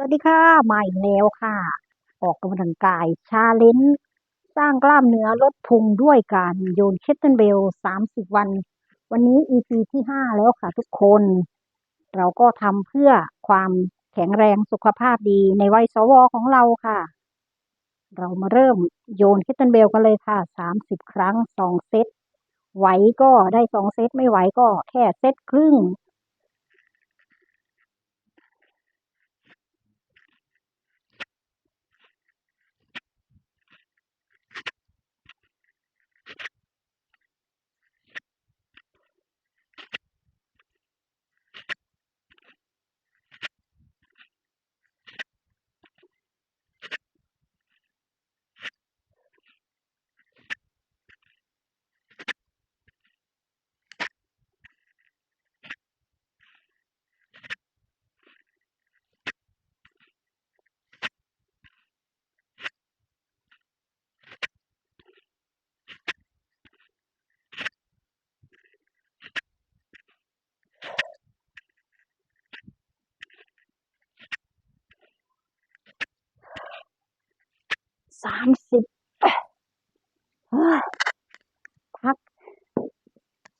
สวัสดีค่ะ มาอีกแล้วค่ะ ออกกำลังกายชาเลนจ์สร้างกล้ามเนื้อลดพุงด้วยการโยนเคทเทิลเบล30วัน วันนี้ EP ที่5แล้วค่ะทุกคน เราก็ทำเพื่อความแข็งแรงสุขภาพดีในวัยสวของเราค่ะ เรามาเริ่มโยนเคทเทิลเบลกันเลยค่ะ30ครั้ง2เซตไหวก็ได้2เซตไม่ไหวก็แค่เซตครึ่ง สามสิบพัก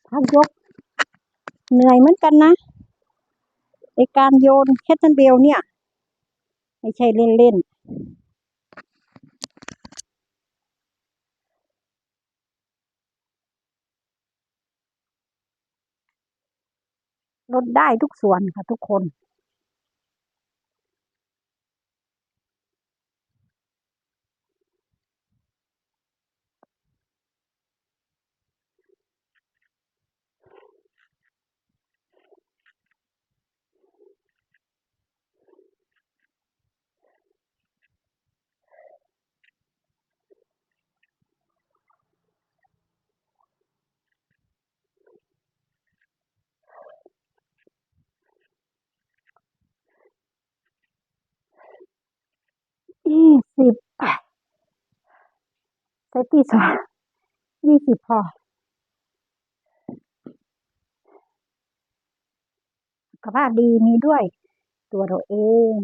พักยก เหนื่อยเหมือนกันนะในการโยนแคทเทิลเบลเนี่ย ไม่ใช่เล่นๆลดได้ทุกส่วนค่ะทุกคน ยี่สิบเซตที่สองยี่สิบพอ สุขภาพดีมีด้วยตัวเราเอง